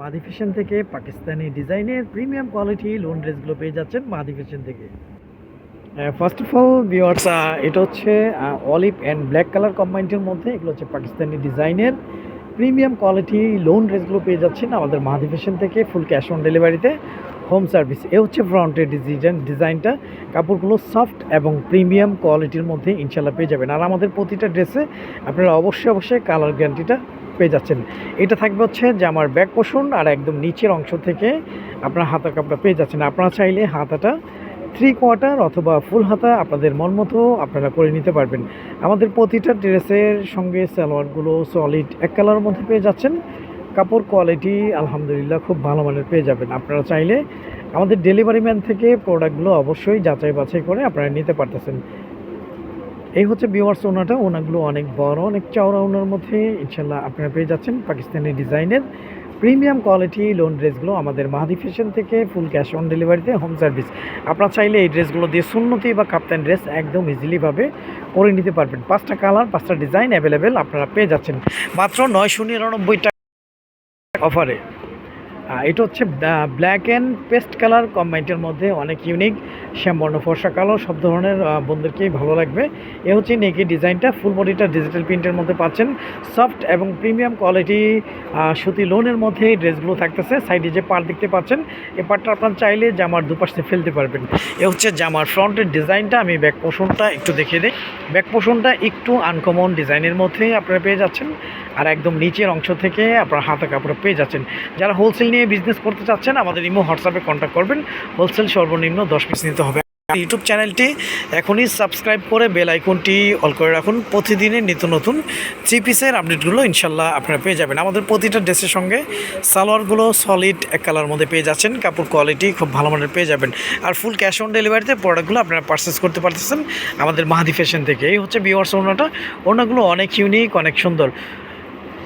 মাদি ফ্যাশন থেকে পাকিস্তানি ডিজাইনের প্রিমিয়াম কোয়ালিটি লোন ড্রেসগুলো পেয়ে যাচ্ছেন মাদি ফ্যাশন থেকে। ফার্স্ট অফ অল ভিওয়ার্স এটা হচ্ছে অলিভ অ্যান্ড ব্ল্যাক কালার কম্বাইন্ডের মধ্যে, এগুলো হচ্ছে পাকিস্তানি ডিজাইনের প্রিমিয়াম কোয়ালিটি লোন ড্রেসগুলো পেয়ে যাচ্ছেন আমাদের মাহাদি ফ্যাশন থেকে ফুল ক্যাশ অন ডেলিভারিতে হোম সার্ভিস এ হচ্ছে ফ্রন্টের ডিজাইন ডিজাইনটা, কাপড়গুলো সফট এবং প্রিমিয়াম কোয়ালিটির মধ্যে ইনশাল্লাহ পেয়ে যাবেন। আর আমাদের প্রতিটা ড্রেসে আপনারা অবশ্যই অবশ্যই কালার গ্যারান্টিটা পেয়ে যাচ্ছেন। এটা থাকবে হচ্ছে যে আমার ব্যাক পোষণ আর একদম নিচের অংশ থেকে আপনার হাতা কাপড়া পেয়ে যাচ্ছেন। আপনারা চাইলে হাতাটা থ্রি কোয়ার্টার অথবা ফুল হাতা আপনাদের মন মতো আপনারা করে নিতে পারবেন। আমাদের প্রতিটা ড্রেসের সঙ্গে সালোয়ারগুলো সলিড এক কালারের মধ্যে পেয়ে যাচ্ছেন। কাপড় কোয়ালিটি আলহামদুলিল্লাহ খুব ভালো মানের পেয়ে যাবেন। আপনারা চাইলে আমাদের ডেলিভারি ম্যান থেকে প্রোডাক্টগুলো অবশ্যই যাচাই বাছাই করে আপনারা নিতে পারতেছেন। এই হচ্ছে বিওয়ার্স ওনাটা, ওনাগুলো অনেক বড়, অনেক চওড়া ওনার মধ্যে। ইনশাল্লাহ আপনারা পেয়ে যাচ্ছেন পাকিস্তানি ডিজাইনের প্রিমিয়াম কোয়ালিটি লোন ড্রেসগুলো আমাদের মাহাদি ফ্যাশন থেকে ফুল ক্যাশ অন ডেলিভারিতে হোম সার্ভিস আপনারা চাইলে এই ড্রেসগুলো দিয়ে সুন্নতি বা কাপ্তান ড্রেস একদম ইজিলিভাবে করে নিতে পারবেন। পাঁচটা কালার পাঁচটা ডিজাইন অ্যাভেলেবেল আপনারা পেয়ে যাচ্ছেন। মাত্র নয়শো নিরানব্বই টাকা অফারে এটা হচ্ছে ব্ল্যাক অ্যান্ড পেস্ট কালার কম্বাইন্ডের মধ্যে অনেক ইউনিক শ্যামবর্ণ, ফর্সা, কালো, সব ধরনের বন্ধুদেরকেই ভালো লাগবে। এ হচ্ছে নেকি ডিজাইনটা ফুল বডিটা ডিজিটাল প্রিন্টের মধ্যে পাচ্ছেন। সফট এবং প্রিমিয়াম কোয়ালিটি সুতি লোনের মধ্যে এই ড্রেসগুলো থাকতেছে। সাইডে যে পার্ট দেখতে পাচ্ছেন, এ পার্টটা আপনার চাইলে জামার দুপাশে ফেলতে পারবেন। এ হচ্ছে জামার ফ্রন্টের ডিজাইনটা আমি ব্যাক পোষণটা একটু দেখিয়ে দিই। ব্যাক পোষণটা একটু আনকমন ডিজাইনের মধ্যেই আপনারা পেয়ে যাচ্ছেন। আর একদম নিচের অংশ থেকে আপনার হাতে কাপড় পেয়ে যাচ্ছেন। যারা হোলসেল নিয়ে বিজনেস করতে চাচ্ছেন, আমাদের ইমো হোয়াটসঅ্যাপে কন্ট্যাক্ট করবেন। হোলসেল সর্বনিম্ন দশ পিস নিতে হবে। ইউটিউব চ্যানেলটি এখনই সাবস্ক্রাইব করে বেল আইকনটি অল করে রাখুন। প্রতিদিনের নিত্য নতুন থ্রি পিসের আপডেটগুলো ইনশাল্লাহ আপনারা পেয়ে যাবেন। আমাদের প্রতিটা ড্রেসের সঙ্গে সালোয়ারগুলো সলিড এক কালার মধ্যে পেয়ে যাচ্ছেন। কাপড় কোয়ালিটি খুব ভালো মানের পেয়ে যাবেন। আর ফুল ক্যাশ অন ডেলিভারিতে প্রোডাক্টগুলো আপনারা পারচেস করতে পারতেছেন আমাদের মাহাদি ফ্যাশন থেকে। এই হচ্ছে বিওয়ার্স ওনাটা ওনাগুলো অনেক ইউনিক অনেক সুন্দর।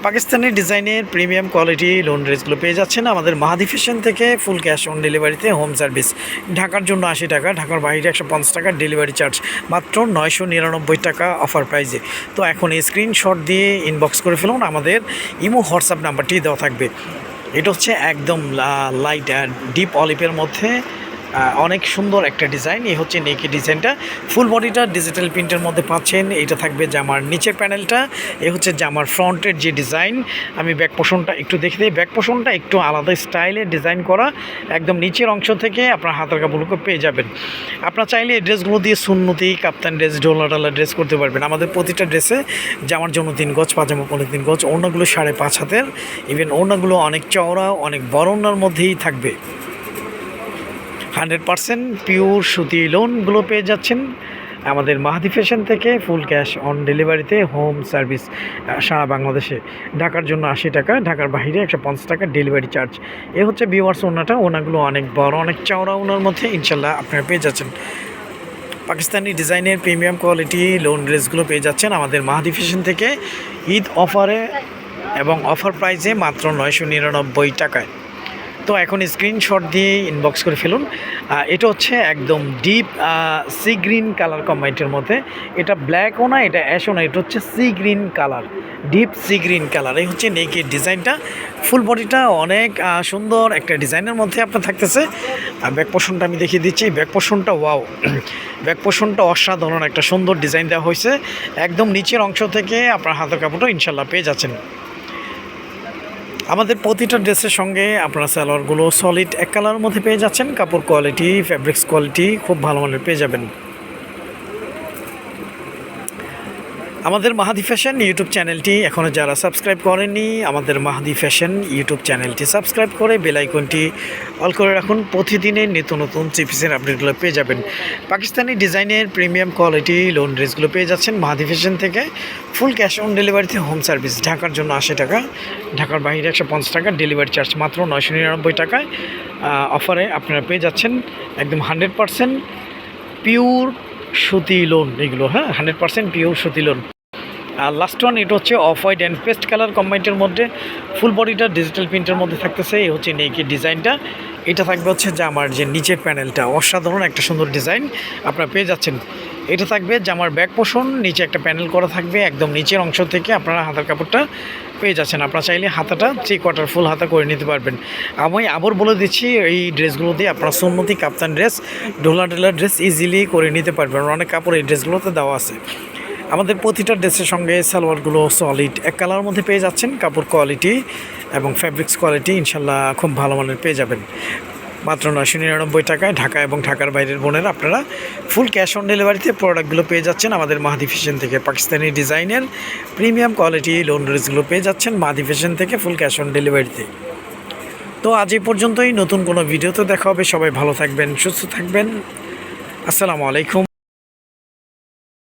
পাকিস্তানি ডিজাইনের প্রিমিয়াম কোয়ালিটি লোন ড্রেসগুলো পেয়ে যাচ্ছেন আমাদের মাহাদি থেকে ফুল ক্যাশ অন ডেলিভারিতে হোম সার্ভিস। ঢাকার জন্য আশি টাকা, ঢাকার বাইরে একশো পঞ্চাশ টাকা ডেলিভারি চার্জ। মাত্র নয়শো নিরানব্বই টাকা অফার প্রাইজে তো এখন এই স্ক্রিনশট দিয়ে ইনবক্স করে ফেলুন, আমাদের ইমো, হোয়াটসঅ্যাপ নাম্বারটি দেওয়া থাকবে। এটা হচ্ছে একদম লাইট ডিপ অলিপের মধ্যে অনেক সুন্দর একটা ডিজাইন এই হচ্ছে নেকি ডিজাইনটা ফুল বডিটা ডিজিটাল প্রিন্টের মধ্যে পাচ্ছেন। এটা থাকবে জামার নিচের প্যানেলটা এ হচ্ছে জামার ফ্রন্টের যে ডিজাইন আমি ব্যাক পোষণটা একটু দেখে দিই। ব্যাক পোষণটা একটু আলাদা স্টাইলে ডিজাইন করা। একদম নিচের অংশ থেকে আপনার হাতের কাপড়গুলো পেয়ে যাবেন। আপনার চাইলে এই ড্রেসগুলো দিয়ে সুন্নতি, কাপ্তান ড্রেস ডোলা ডালা ড্রেস করতে পারবেন। আমাদের প্রতিটা ড্রেসে জামার জন্য তিন গজ, পাজামা পনেরো তিন গজ। ওড়নাগুলো সাড়ে পাঁচ হাতের। ইভেন অন্যগুলো অনেক চওড়া, অনেক ওড়নার মধ্যেই থাকবে। হান্ড্রেড পারসেন্ট পিওর সুতি লোনগুলো পেয়ে যাচ্ছেন। আমাদের মাহাদি ফ্যাশন থেকে ফুল ক্যাশ অন ডেলিভারিতে হোম সার্ভিস সারা বাংলাদেশে। ঢাকার জন্য আশি টাকা, ঢাকার বাইরে একশো পঞ্চাশ টাকা ডেলিভারি চার্জ। এ হচ্ছে বিওয়ার্স ওনাটা, ওনাগুলো অনেক বড়, অনেক চওড়া ওনার মধ্যে ইনশাল্লাহ আপনারা পেয়ে যাচ্ছেন। পাকিস্তানি ডিজাইনের প্রিমিয়াম কোয়ালিটি লোন ড্রেসগুলো পেয়ে যাচ্ছেন আমাদের মাহাদি ফ্যাশন থেকে। ঈদ অফারে এবং অফার প্রাইসে মাত্র নয়শো নিরানব্বই টাকায়। তো এখন স্ক্রিনশট দিয়ে ইনবক্স করে ফেলুন। এটা হচ্ছে একদম ডিপ সি গ্রিন কালার কম্বাইন্ডের মধ্যে। এটা ব্ল্যাকও না, এটা অ্যাশও না, এটা হচ্ছে sea green colour deep sea green colour এই হচ্ছে নেকের ডিজাইনটা। ফুল বডিটা অনেক সুন্দর একটা ডিজাইনের মধ্যে আপনার থাকতেছে। ব্যাক পোষণটা আমি দেখিয়ে দিচ্ছি। ব্যাক পোষণটা ওয়াও ব্যাক পোষণটা অসাধারণ একটা সুন্দর ডিজাইন দেওয়া হয়েছে। একদম নিচের অংশ থেকে আপনার হাতের কাপড়টা ইনশাল্লাহ পেয়ে যাচ্ছেন। আমাদের প্রতিটা ড্রেসের সঙ্গে আপনারা স্যালোয়ারগুলো সলিড এক কালারের মধ্যে পেয়ে যাচ্ছেন। কাপড় কোয়ালিটি ফ্যাব্রিক্স কোয়ালিটি খুব ভালো মানের পেয়ে যাবেন। আমাদের মাহাদি ফ্যাশন ইউটিউব চ্যানেলটি এখনও যারা সাবস্ক্রাইব করেননি, আমাদের মাহাদি ফ্যাশন ইউটিউব চ্যানেলটি সাবস্ক্রাইব করে বেল আইকনটি অল করে রাখুন। প্রতিদিনের নিত্য নতুন চিপিসের আপডেটগুলো পেয়ে যাবেন। পাকিস্তানি ডিজাইনের প্রিমিয়াম কোয়ালিটি লোন ড্রেসগুলো পেয়ে যাচ্ছেন মাহাদি ফ্যাশন থেকে। ফুল ক্যাশ অন ডেলিভারিতে হোম সার্ভিস ঢাকার জন্য আশি টাকা, ঢাকার বাইরে একশো পঞ্চাশ টাকা ডেলিভারি চার্জ মাত্র নয়শো নিরানব্বই টাকায় অফারে আপনারা পেয়ে যাচ্ছেন। একদম হান্ড্রেড পারসেন্ট পিওর সুতি লোন এগুলো হ্যাঁ? হান্ড্রেড পারসেন্ট পিওর সুতি লোন আর লাস্ট ওয়ান এটা হচ্ছে off white and paste colour কম্বাইন্ডের মধ্যে ফুল বডিটা ডিজিটাল প্রিন্টের মধ্যে থাকতেছে। এই হচ্ছে নেকি ডিজাইনটা এটা থাকবে হচ্ছে যে আমার যে নিচের প্যানেলটা অসাধারণ একটা সুন্দর ডিজাইন আপনারা পেয়ে যাচ্ছেন। এটা থাকবে জামার ব্যাক পোষণ নিচে একটা প্যানেল করা থাকবে একদম নিচের অংশ থেকে আপনারা হাতের কাপড়টা পেয়ে যাচ্ছেন। আপনারা চাইলে হাতাটা থ্রি কোয়ার্টার ফুল হাতা করে নিতে পারবেন। আমি আবার বলে দিচ্ছি, এই ড্রেসগুলো দিয়ে আপনারা সুন্নতি কাপ্তান ড্রেস ঢোলা ঢোলা ড্রেস ইজিলি করে নিতে পারবেন। অনেক কাপড় এই ড্রেসগুলোতে দেওয়া আছে। আমাদের প্রতিটা ড্রেসের সঙ্গে সালোয়ারগুলো সলিড এক কালার মধ্যে পেয়ে যাচ্ছেন, কাপড় কোয়ালিটি এবং ফ্যাব্রিক্স কোয়ালিটি ইনশাল্লাহ খুব ভালো মানের পেয়ে যাবেন। মাত্র নয়শো নিরানব্বই টাকায় ঢাকা এবং ঢাকার বাইরের বোনেরা, আপনারা ফুল ক্যাশ অন ডেলিভারিতে প্রোডাক্টগুলো পেয়ে যাচ্ছেন। আমাদের মাহাদি ফ্যাশন থেকে পাকিস্তানি ডিজাইনের প্রিমিয়াম কোয়ালিটি লোন পেয়ে যাচ্ছেন মাহাদি ফ্যাশন থেকে ফুল ক্যাশ অন ডেলিভারিতে তো আজ এই পর্যন্তই, নতুন কোনো ভিডিওতে দেখা হবে। সবাই ভালো থাকবেন, সুস্থ থাকবেন। আসসালামু আলাইকুম।